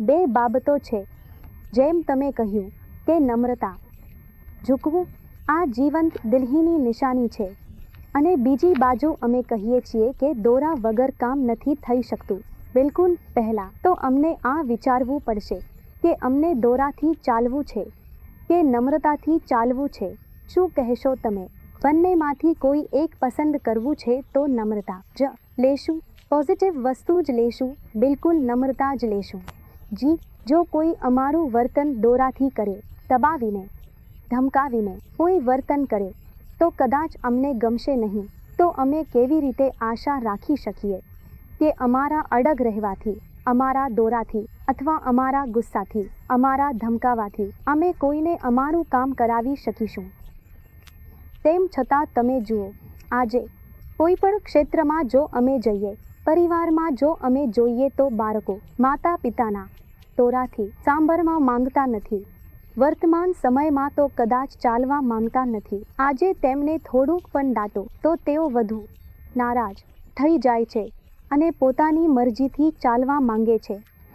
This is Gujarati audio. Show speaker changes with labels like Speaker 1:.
Speaker 1: બે બાબતો છે. જેમ તમે કહ્યું કે નમ્રતા, ઝૂકવું આ જીવંત દિલ્હીની નિશાની છે. અને બીજી બાજુ અમે કહીએ છીએ કે દોરા વગર કામ નથી થઈ શકતું. બિલકુલ પહેલાં તો અમને આ વિચારવું પડશે કે અમને દોરાથી ચાલવું છે કે નમ્રતાથી ચાલવું છે. શું કહેશો તમે? બંનેમાંથી કોઈ એક પસંદ કરવું છે તો નમ્રતા જ લેશું, પોઝિટિવ વસ્તુ જ લેશું, બિલકુલ નમ્રતા જ લેશું. જી, જો કોઈ અમારું વર્તન દોરાથી કરે, દબાવીને, ધમકાવીને કોઈ વર્તન કરે, તો કદાચ અમને ગમશે નહીં. તો અમે કેવી રીતે આશા રાખી શકીએ? કે અમારા અડગ રહેવાથી, અમારા દોરાથી અથવા અમારા ગુસ્સાથી, અમારા ધમકાવાથી અમે કોઈને અમારું કામ કરાવી શકીશું. તેમ છતાં તમે જુઓ, આજે કોઈ પણ ક્ષેત્રમાં જો અમે જઈએ પરિવારમાં જો અમે જોઈએ તો બાળકો, માતા પિતાના તોરાથી સાંભળવા માંગતા નથી. વર્તમાન સમયમાં તો કદાચ ચાલવા માંગતા નથી. આજે તેમને થોડુંક પણ દાટો, તો તેઓ વધુ નારાજ થઈ જાય છે અને પોતાની મરજીથી ચાલવા માંગે છે.